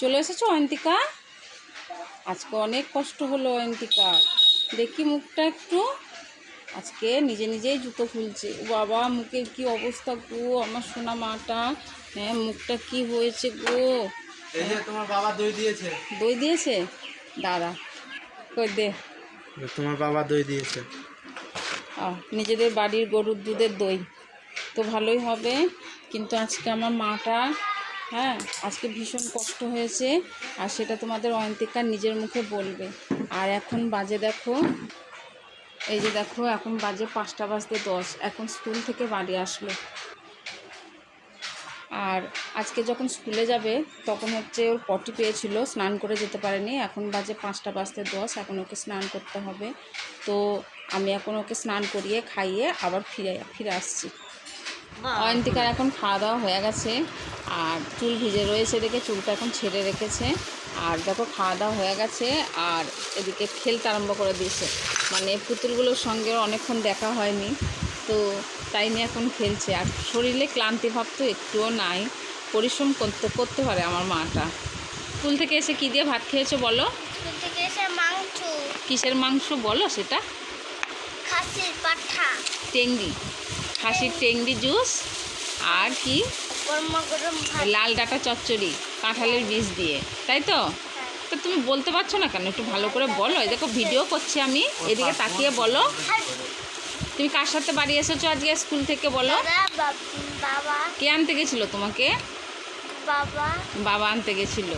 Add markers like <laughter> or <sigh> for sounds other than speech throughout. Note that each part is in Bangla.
চলে এসেছ অয়ন্তিকা? আজকে অনেক কষ্ট হলো অয়ন্তিকা। দেখি মুখটা একটু। আজকে নিজে নিজেই জুতো খুলছে। ও বাবা মুখের কি অবস্থা গো আমার সোনা মাটা হ্যাঁ মুখটা কি হয়েছে গো? তোমার বাবা দই দিয়েছে। দই দিয়েছে? দাদা কই দে। তোমার বাবা দই দিয়েছে। নিজেদের বাড়ির গরুর দুধের দই। তো ভালোই হবে। কিন্তু আজকে আমার মাটা হ্যাঁ আজকে ভীষণ কষ্ট হয়েছে আর সেটা তোমাদের অয়ন্তিকা নিজের মুখে বলবে। আর এখন বাজে দেখো, এই যে দেখো, এখন বাজে পাঁচটা বাজতে দশ। এখন স্কুল থেকে বাড়ি আসলো। আর আজকে যখন স্কুলে যাবে, তখন হচ্ছে ওর পটি পেয়েছিল, স্নান করে যেতে পারেনি। এখন বাজে পাঁচটা বাজতে দশ, এখন ওকে স্নান করতে হবে। তো আমি এখন ওকে স্নান করিয়ে খাইয়ে আবার ফিরে ফিরে আসছি। অয়ন্তিকার এখন খাওয়া দাওয়া হয়ে গেছে আর চুল ভিজে রয়েছে দেখে চুলটা এখন ছেড়ে রেখেছে। আর দেখো খাওয়া দাওয়া হয়ে গেছে আর এদিকে খেলতে আরম্ভ করে দিয়েছে। মানে পুতুলগুলোর সঙ্গে অনেকক্ষণ দেখা হয়নি তো তাই নিয়ে এখন খেলছে। আর শরীরে ক্লান্তি ভাব তো একটুও নাই পরিশ্রম করতে করতে পারে আমার মাটা। স্কুল থেকে এসে কী দিয়ে ভাত খেয়েছো বলো? কিসের মাংস বলো সেটা? খাসির পাঠা। টেংরি খাসির টেংরি জুস আর কি গরম গরম ভাত। লাল ডাটা চচ্চড়ি কাঁঠালের বীজ দিয়ে তাই তো? তো তুমি বলতে পারছ না কেন? একটু ভালো করে বলো। এই দেখো ভিডিও করছি আমি। এদিকে তাকিয়ে বলো। তুমি কার সাথে বাড়ি এসেছ আজকে স্কুল থেকে বলো? দাদা বাব- বাবা। কে আনতে গেছিল তোমাকে? বাবা। বাবা আনতে গেছিল।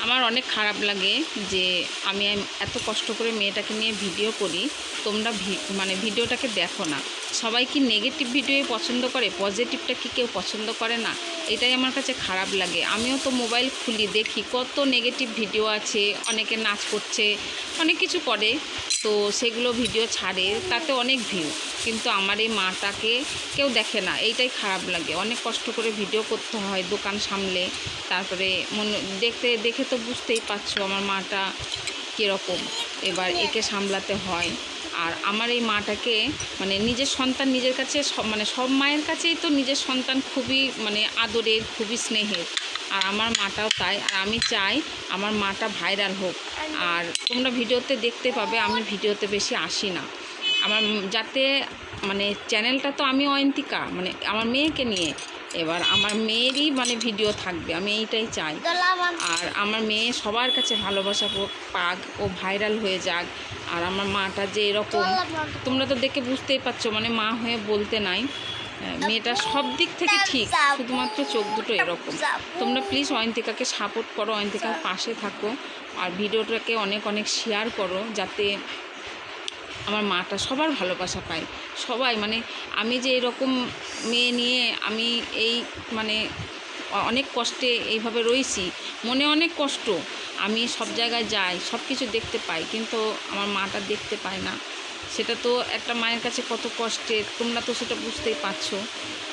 আমার অনেক খারাপ লাগে যে আমি এত কষ্ট করে মেয়েটাকে নিয়ে ভিডিও করি। তোমরা ভি- মানে ভিডিওটাকে দেখো না। সবাই কি নেগেটিভ ভিডিওই পছন্দ করে? পজিটিভটা কি কেউ পছন্দ করে না? এটাই আমার কাছে খারাপ লাগে। আমিও তো মোবাইল খুলি, দেখি কত নেগেটিভ ভিডিও আছে, অনেকে নাচ করছে, অনেক কিছু করে। তো সেগুলো ভিডিও ছাড়ে, তাতে অনেক ভিউ কিন্তু আমার এই মাটাকে কেউ দেখে না, এইটাই খারাপ লাগে। অনেক কষ্ট করে ভিডিও করতে হয় দোকান সামলে, তারপরে মনে, দেখতে, দেখে তো বুঝতেই পারছ আমার মাটা কীরকম। এবার একে সামলাতে হয়। আর আমার এই মাটাকে মানে নিজের সন্তান নিজের কাছে মানে সব মায়ের কাছেই তো নিজের সন্তান খুবই মানে আদরের, খুবই স্নেহের। আর আমার মাটাও তাই। আর আমি চাই আমার মাটা ভাইরাল হোক। আর তোমরা ভিডিওতে দেখতে পাবে, আমি ভিডিওতে বেশি আসি না। আমার যাতে মানে চ্যানেলটা তো আমি অয়ন্তিকা মানে আমার মেয়েকে নিয়ে। এবার আমার মেয়েরই মানে ভিডিও থাকবে আমি এইটাই চাই। আর আমার মেয়ে সবার কাছে ভালোবাসা পাক ও ভাইরাল হয়ে যাক। আর আমার মাটা যে এরকম তোমরা তো দেখে বুঝতেই পারছ মানে মা হয়ে বলতে নাই। মেয়েটা সব দিক থেকে ঠিক শুধুমাত্র চোখ দুটো এরকম। তোমরা প্লিজ অয়ন্তিকাকে সাপোর্ট করো অয়ন্তিকার পাশে থাকো। আর ভিডিওটাকে অনেক অনেক শেয়ার করো যাতে আমার মাটা সবার ভালোবাসা পায়। সবাই মানে আমি যে এরকম মেয়ে নিয়ে আমি এই মানে অনেক কষ্টে এইভাবে রয়েছি, মনে অনেক কষ্ট। আমি সব জায়গায় যাই, সব কিছু দেখতে পাই, কিন্তু আমার মাটা দেখতে পায় না। সেটা তো একটা মায়ের কাছে কত কষ্টের তোমরা তো সেটা বুঝতেই পারছ।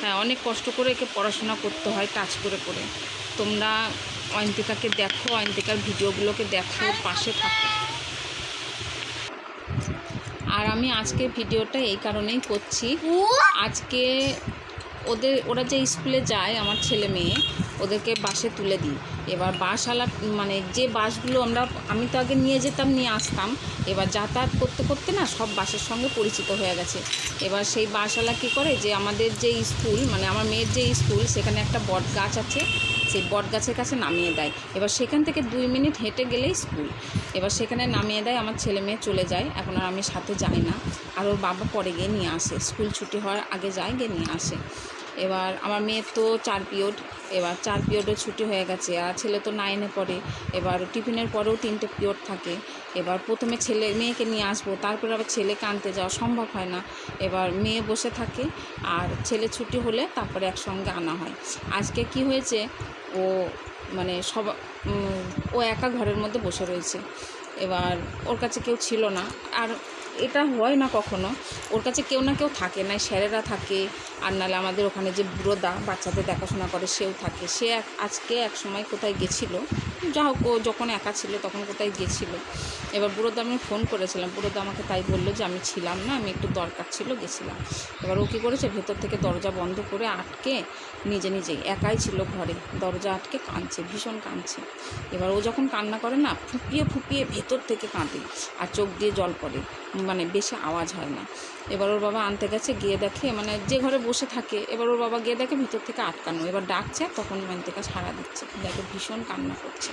হ্যাঁ অনেক কষ্ট করে একে পড়াশোনা করতে হয়, টাচ করে করে। তোমরা অয়ন্তিকাকে দেখো, অয়ন্তিকার ভিডিওগুলোকে দেখো, পাশে থাকো। আর আমি আজকে ভিডিওটা এই কারণেই করছি। আজকে ওদের ওরা যে স্কুলে যায় আমার ছেলে মেয়ে ওদেরকে বাসে তুলে দিই। এবার বাসওয়ালা মানে যে বাসগুলো আমরা আমি তো আগে নিয়ে যেতাম নিয়ে আসতাম। এবার যাতায়াত করতে করতে না সব বাসের সঙ্গে পরিচিত হয়ে গেছে। এবার সেই বাসওয়ালা কী করে যে আমাদের যে স্কুল মানে আমার মেয়ের যে স্কুল সেখানে একটা বট গাছ আছে। সেই বটগাছের কাছে নামিয়ে দেয়। এবার সেখান থেকে দুই মিনিট হেঁটে গেলেই স্কুল। এবার সেখানে নামিয়ে দেয়, আমার ছেলে মেয়ে চলে যায়। এখন আর আমি সাথে যাই না। আর ওর বাবা পরে গিয়ে নিয়ে আসে। স্কুল ছুটি হওয়ার আগে যায় গিয়ে নিয়ে আসে। এবার আমার মেয়ের তো চার পিরিয়ড, এবার চার পিরিয়ডও ছুটি হয়ে গেছে, আর ছেলে তো নাইনে পড়ে। এবার টিফিনের পরেও তিনটে পিরিয়ড থাকে। এবার প্রথমে ছেলে, মেয়েকে নিয়ে আসব, তারপরে আবার ছেলেকে আনতে যাওয়া সম্ভব হয় না। এবার মেয়ে বসে থাকে, আর ছেলে ছুটি হলে তারপরে একসঙ্গে আনা হয়। আজকে কি হয়েছে, ও মানে সব ও একা ঘরের মধ্যে বসে রয়েছে। এবার ওর কাছে কেউ ছিল না, আর এটা হয় না কখনো। ওর কাছে কেউ না কেউ থাকে না স্যারেরা থাকে, আর নাহলে আমাদের ওখানে যে বুড়োদা বাচ্চাদের দেখাশোনা করে সেও থাকে। সে আজকে এক সময় কোথায় গেছিল, যা হোক, ও যখন একা ছিল তখন কোথায় গেছিল। এবার বুড়োদা আমি ফোন করেছিলাম, বুড়োদা আমাকে তাই বলল যে আমি ছিলাম না, আমি একটু দরকার ছিল, গেছিলাম। এবার ও কী করেছে, ভেতর থেকে দরজা বন্ধ করে আটকে নিজে নিজেই একাই ছিল ঘরে, দরজা আটকে কাঁদছে, ভীষণ কাঁদছে। এবার ও যখন কান্না করে না, ফুপিয়ে ফুপিয়ে ভেতর থেকে কাঁদে, আর চোখ দিয়ে জল পড়ে মানে বেশি আওয়াজ হয় না। এবার ওর বাবা আনতে গেছে, গিয়ে দেখে মানে যে ঘরে বসে থাকে, এবার ওর বাবা গিয়ে দেখে ভিতর থেকে আটকানো। এবার ডাকছে, তখন থেকে সাড়া দিচ্ছে। দেখে ভীষণ কান্না করছে।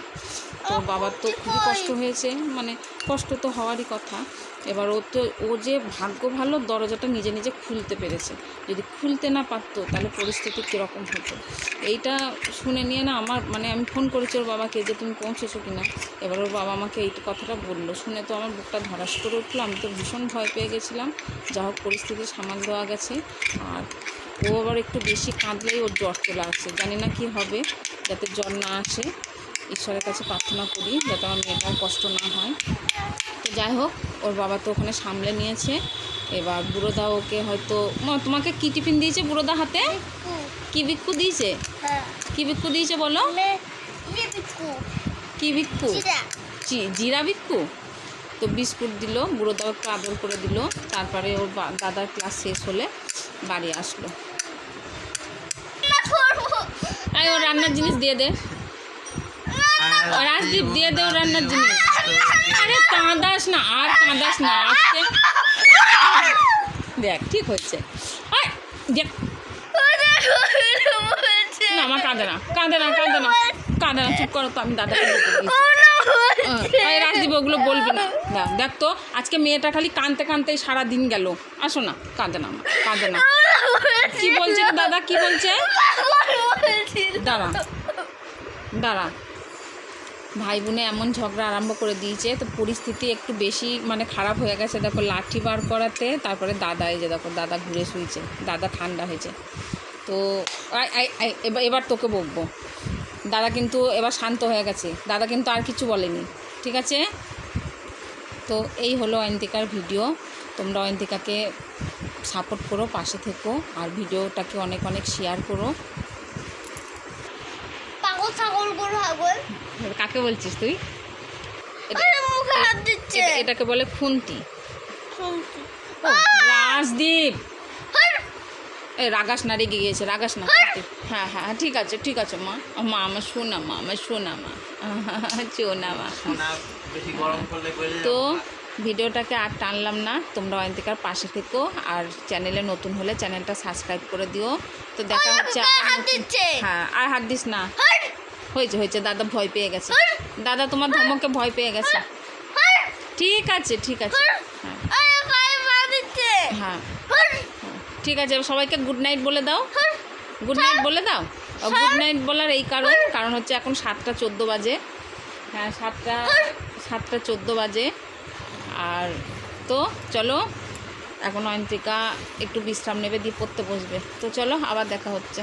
তো বাবার তো খুবই কষ্ট হয়েছে মানে কষ্ট তো হওয়ারই কথা। এবার ও তো, ও যে ভাগ্য ভালো, দরজাটা নিজে নিজে খুলতে পেরেছে। যদি খুলতে না পারতো, তাহলে পরিস্থিতি কীরকম হতো? এইটা শুনে নিয়ে না আমার মানে আমি ফোন করেছি ওর বাবাকে যে তুমি পৌঁছেছো কি না এবার ওর বাবা আমাকে এই কথাটা বলল। শুনে তো আমার বুকটা ধরাস করে উঠল। আমি তো ভীষণ ভয় পেয়ে গেছিলাম। যা হোক, পরিস্থিতি সামাল দেওয়া গেছে। আর ও আবার একটু বেশি কাঁদলেই ওর জ্বর চলে আসছে জানি না কি হবে, যাতে জ্বর না আসে। ঈশ্বরের কাছে প্রার্থনা করি, যাতে আমার মেয়েটার কষ্ট না হয়। যাই হোক ওর বাবা তো ওখানে সামলে নিয়েছে। এবার বুড়োদা ওকে হয়তো মা তোমাকে কি টিফিন দিয়েছে বুড়োদা হাতে? কি বিক্কু দিয়েছে? হ্যাঁ কি বিক্কু দিয়েছে বলো? কি জি- জিরা বিক্কু তো বিস্কুট দিল বুড়োদা ওকে আদর করে দিল। তারপরে ওর দাদার ক্লাস শেষ হলে বাড়ি আসলো। এই ওর রান্নার জিনিস দিয়ে দে। ও রাজদীপ দিয়ে দে ওর রান্নার জিনিস। আরে কাঁদাস না আর কাঁদাস না আজকে দেখ ঠিক হচ্ছে। দেখ। না আমার কাঁদে না কাঁদে না কাঁদে না। কাঁদে না চুপ করো তো আমি দাদাকে রাজদীপ ওগুলো বলবি না। দেখ দেখ তো আজকে মেয়েটা খালি কাঁদতে কাঁদতেই সারা দিন গেল। আসো না কাঁদে না কাঁদে না। কি বলছে দাদা কি বলছে? দাঁড়া দাঁড়া। ভাই বোনে এমন ঝগড়া আরম্ভ করে দিয়েছে, তো পরিস্থিতি একটু বেশি মানে খারাপ হয়ে গেছে। দেখো, লাঠি বার করাতে, তারপরে দাদা এই যে দেখো, দাদা ঘুরে শুয়েছে, দাদা ঠান্ডা হয়েছে। তো এবার তোকে বকবো। দাদা কিন্তু এবার শান্ত হয়ে গেছে। দাদা কিন্তু আর কিছু বলেনি, ঠিক আছে? তো এই হলো অয়ন্তিকার ভিডিও। তোমরা অয়ন্তিকাকে সাপোর্ট করো, পাশে থেকো, আর ভিডিওটাকে অনেক অনেক শেয়ার করো। কাকে বলছিস তুই? এটা- আরে মুখে হাত দিচ্ছে। এটা- এটাকে বলে খুন্তি। রাজদীপ! এই রাগাস না রেগে গিয়েছে রাগাস না হ্যাঁ হ্যাঁ ঠিক আছে ঠিক আছে মা। মা আমার শোনা মা আমার শোনা মা। <laughs> শোনা মা। সোনা বেশি গরম করলে গলে তো ভিডিওটাকে আর টানলাম না তোমরা অয়ন্তিকার পাশে থেকো আর চ্যানেলে নতুন হলে চ্যানেলটা সাবস্ক্রাইব করে দিও। তো দেখা হচ্ছে হ্যাঁ আর হাত দিস না। হয়েছে হয়েছে দাদা ভয় পেয়ে গেছে। দাদা তোমার ধমকে ভয় পেয়ে গেছে। ঠিক আছে ঠিক আছে। হ্যাঁ? হ্যাঁ। হ্যাঁ, ঠিক আছে সবাইকে গুড নাইট বলে দাও। গুড নাইট বলে দাও? গুড নাইট বলার এই কারণ কারণ হচ্ছে এখন সাতটা চোদ্দ বাজে। হ্যাঁ সাতটা সাতটা চোদ্দ বাজে। আর তো চলো এখন অয়ন্তিকা একটু বিশ্রাম নেবে দিয়ে পড়তে বসবে। তো চলো আবার দেখা হচ্ছে।